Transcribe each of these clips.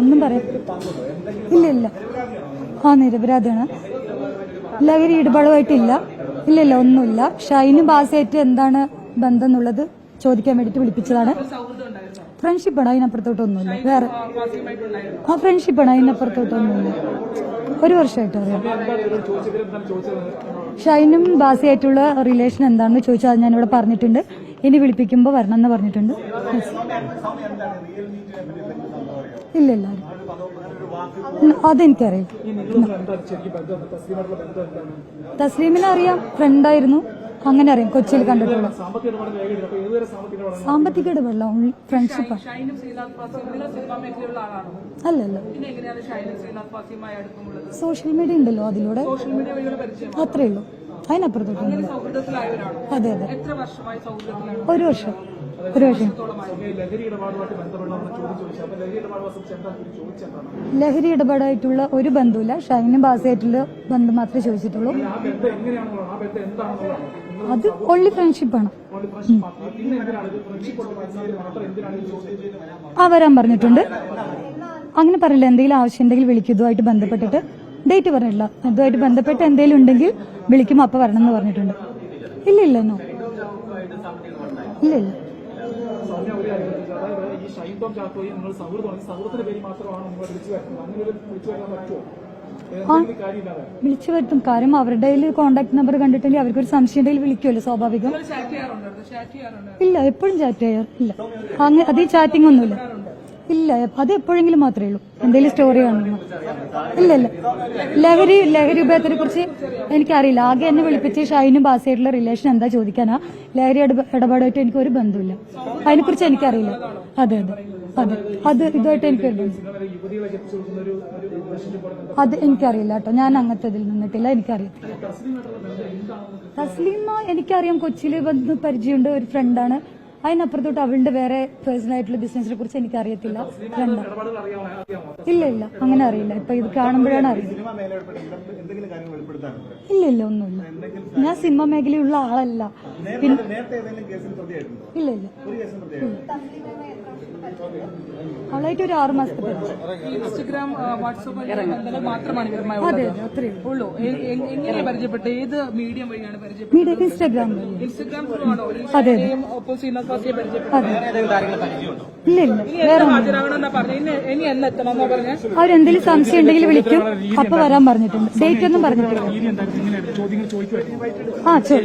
ഒന്നും പറയാം ഇല്ല ഇല്ല. ആ നിരപരാധിയാണ്. ലഹരി ഇടപാടുമായിട്ടില്ല ഇല്ല ഇല്ല ഒന്നുമില്ല. ഷൈനും ബാസയായിട്ട് എന്താണ് ബന്ധം എന്നുള്ളത് ചോദിക്കാൻ വേണ്ടിയിട്ട് വിളിപ്പിച്ചതാണ്. ഫ്രണ്ട്ഷിപ്പാണ് അതിനപ്പുറത്തോട്ടൊന്നുമില്ല വേറെ ആ ഫ്രണ്ട്ഷിപ്പാണ് അതിനപ്പുറത്തോട്ടൊന്നുമില്ല ഒരു വർഷമായിട്ട് അറിയാം ഷൈനും ബാസയായിട്ടുള്ള റിലേഷൻ എന്താണെന്ന് ചോദിച്ചാൽ ഞാനിവിടെ പറഞ്ഞിട്ടുണ്ട്. ഇനി വിളിപ്പിക്കുമ്പോൾ വരണം എന്ന് പറഞ്ഞിട്ടുണ്ട്. ഇല്ല ഇല്ല അതെനിക്കറിയാം. തസ്ലീമിനെ അറിയാം ഫ്രണ്ടായിരുന്നു അങ്ങനെ അറിയാം കൊച്ചിയിൽ കണ്ടിട്ടുള്ള സാമ്പത്തിക ഇടപെടല ഫ്രണ്ട്ഷിപ്പ് അല്ലല്ല സോഷ്യൽ മീഡിയ ഉണ്ടല്ലോ അതിലൂടെ. അത്രേ ഉള്ളൂ. അതിനപ്പുറത്തോട്ട് അതെ അതെ. ഒരു വർഷം. ലഹരി ഇടപാടായിട്ടുള്ള ഒരു ബന്ധുവില്ല ഷൈനും ബാസയായിട്ടുള്ള ബന്ധം മാത്രമേ ചോദിച്ചിട്ടുള്ളൂ. അത് ഓൺലി ഫ്രണ്ട്ഷിപ്പാണ് ആ വരാൻ പറഞ്ഞിട്ടുണ്ട്. അങ്ങനെ പറയില്ല എന്തെങ്കിലും ആവശ്യം ഉണ്ടെങ്കിൽ വിളിക്കും ഇതുമായിട്ട് ബന്ധപ്പെട്ടിട്ട് ഡേറ്റ് പറഞ്ഞിട്ടില്ല. ഇതുമായിട്ട് ബന്ധപ്പെട്ട് എന്തെങ്കിലും ഉണ്ടെങ്കിൽ വിളിക്കും അപ്പൊ വരണം എന്ന് പറഞ്ഞിട്ടുണ്ട്. ഇല്ല ഇല്ല ഇല്ല ഇല്ല. ഈ ഷൈൻ ടോം ചാക്കോയും നിങ്ങൾ സൗഹൃദമാണ് ഈ സൗഹൃദത്തിന്റെ പേര് മാത്രമാണ് നിങ്ങൾ വിളിച്ചു വരുന്നത്. അങ്ങനെ ഒരു വിളിച്ചു വരാൻ പറ്റുമോ? വിളിച്ചു വരുത്തും. കാര്യം അവരുടെ കോണ്ടാക്ട് നമ്പർ കണ്ടിട്ടുണ്ടെങ്കിൽ അവർക്കൊരു സംശയം ഉണ്ടെങ്കിൽ വിളിക്കുമല്ലോ സ്വാഭാവികം. ഇല്ല എപ്പോഴും ചാറ്റ് ചെയ്യാർ ഇല്ല. അങ്ങനെ അതേ ചാറ്റിംഗ് ഒന്നുമില്ല. ഇല്ല അത് എപ്പോഴെങ്കിലും മാത്രമേ ഉള്ളൂ. എന്തെങ്കിലും സ്റ്റോറി കാണുന്നു. ഇല്ല ഇല്ല. ലഹരി ലഹരി ഉപയോഗത്തിനെ കുറിച്ച് എനിക്കറിയില്ല. ആകെ എന്നെ വിളിപ്പിച്ച് ഷൈനും ബാസയായിട്ടുള്ള റിലേഷൻ എന്താ ചോദിക്കാനാ? ലഹരി ഇടപ- ഇടപാടായിട്ട് എനിക്ക് ഒരു ബന്ധമില്ല അതിനെക്കുറിച്ച് എനിക്കറിയില്ല. അതെ അതെ. അതെ. അത് ഇതായിട്ട് എനിക്ക്. അത് എനിക്കറിയില്ല കേട്ടോ. ഞാൻ അങ്ങനത്തെ ഇതിൽ നിന്നിട്ടില്ല. എനിക്കറിയത്തില്ല തസ്ലീമ എനിക്കറിയാം കൊച്ചിയിൽ വന്ന് പരിചയമുണ്ട് ഒരു ഫ്രണ്ടാണ് അതിനപ്പുറത്തോട്ട് അവളുടെ വേറെ പേഴ്സണൽ ആയിട്ടുള്ള ബിസിനസിനെ കുറിച്ച് എനിക്ക് അറിയത്തില്ല ഇല്ല ഇല്ല. അങ്ങനെ അറിയില്ല. ഇപ്പൊ ഇത് കാണുമ്പോഴാണ് അറിയുന്നത്. ഇല്ല ഇല്ല ഒന്നുമില്ല. ഞാൻ സിനിമ മേഖലയുള്ള ആളല്ല. പിന്നെ നേരത്തെ ഏതെങ്കിലും കേസിൽ പ്രതിയായിട്ടുണ്ടോ? ഇല്ല ഇല്ല. ഒരു കേസിൽ പ്രതിയായിട്ടുണ്ടോ? അവളായിട്ട് ഒരു ആറ് മാസത്തെ ഇൻസ്റ്റഗ്രാം വാട്സപ്പ് മാത്രമാണ് അതെ അത്രയും ഉള്ളൂ. എ- എ- എങ്ങനെയാണ് പരിചയപ്പെട്ടത്? ഏത് മീഡിയം വഴിയാണ് പരിചയപ്പെട്ടത്? മീഡിയ ഇൻസ്റ്റാഗ്രാം ഇൻസ്റ്റാഗ്രാം അതെ. ഇല്ല ഇല്ല. വേറെ അവരെന്തെങ്കിലും സംശയം ഉണ്ടെങ്കിൽ വിളിക്കും. അപ്പൊ വരാൻ പറഞ്ഞിട്ടുണ്ട്. ഡേറ്റ് ഒന്നും പറഞ്ഞിട്ടില്ല. ആ ശരി.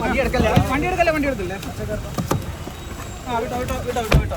വണ്ടി എടുക്കല്ലേ? വണ്ടി എടുക്കല്ലേ വണ്ടി എടുക്കല്ലേ ആ വിട്ടോ വിട്ടോ വിട്ടോ വിട്ടോ വിട്ടോ.